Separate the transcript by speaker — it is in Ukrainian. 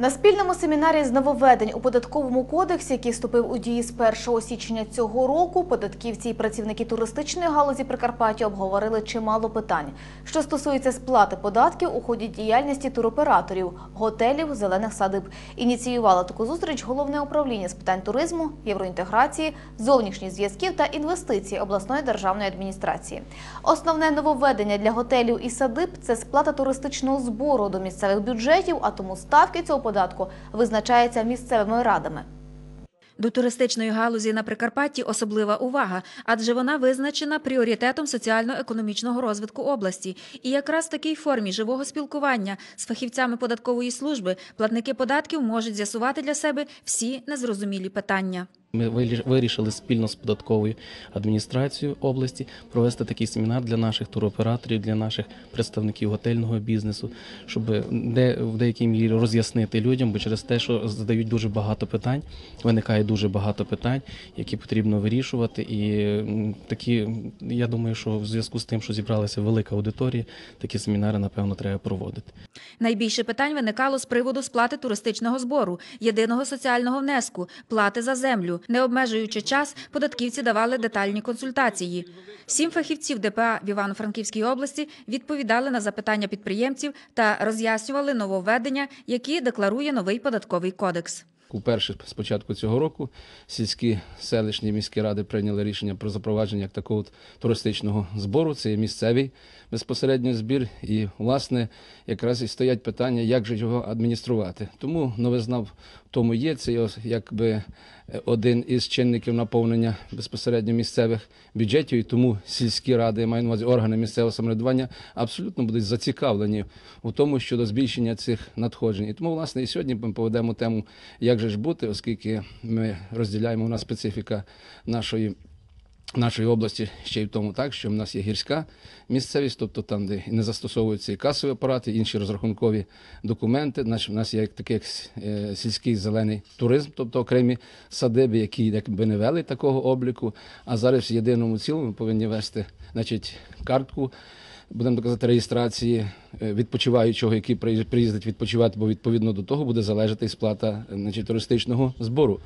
Speaker 1: На спільному семінарі з нововведень у податковому кодексі, який вступив у дії з 1 січня цього року, податківці і працівники туристичної галузі Прикарпаття обговорили чимало питань, що стосується сплати податків у ході діяльності туроператорів, готелів, зелених садиб. Ініціювало таку зустріч головне управління з питань туризму, євроінтеграції, зовнішніх зв'язків та інвестицій обласної державної адміністрації. Основне нововведення для готелів і садиб це сплата туристичного збору до місцевих бюджетів, а тому ставки цього податку визначається місцевими радами.
Speaker 2: До туристичної галузі на Прикарпатті особлива увага, адже вона визначена пріоритетом соціально-економічного розвитку області. І якраз в такій формі живого спілкування з фахівцями податкової служби платники податків можуть з'ясувати для себе всі незрозумілі питання.
Speaker 3: Ми вирішили спільно з податковою адміністрацією області провести такий семінар для наших туроператорів, для наших представників готельного бізнесу, щоб де в деякій мірі роз'яснити людям, бо через те, що задають дуже багато питань, виникає дуже багато питань, які потрібно вирішувати. І такі, я думаю, що в зв'язку з тим, що зібралася велика аудиторія, такі семінари напевно треба проводити.
Speaker 2: Найбільше питань виникало з приводу сплати туристичного збору, єдиного соціального внеску, плати за землю. Не обмежуючи час, податківці давали детальні консультації. Сім фахівців ДПА в Івано-Франківській області відповідали на запитання підприємців та роз'яснювали нововведення, які декларує новий податковий кодекс.
Speaker 4: Уперше з початку цього року сільські селищні міські ради прийняли рішення про запровадження як такого туристичного збору. Це є місцевий безпосередньо збір. І, власне, якраз і стоять питання, як же його адмініструвати. Тому новизна в тому є. Це якби е, один із чинників наповнення безпосередньо місцевих бюджетів. І тому сільські ради, маю на увазі органи місцевого самоврядування, абсолютно будуть зацікавлені у тому щодо збільшення цих надходжень. І тому, власне, і сьогодні ми поведемо тему, як же ж бути, оскільки ми розділяємо у нас специфіка нашої. Нашої області ще й в тому, так що в нас є гірська місцевість, тобто там, де не застосовуються і касові апарати, інші розрахункові документи. Наш- У нас є такий як е, сільський зелений туризм, тобто окремі садиби, які якби не вели такого обліку. А зараз в єдиному цілому ми повинні вести значить, картку будемо так казати, реєстрації е, відпочиваючого, який приїздить відпочивати, бо відповідно до того буде залежати і сплата значить, туристичного збору.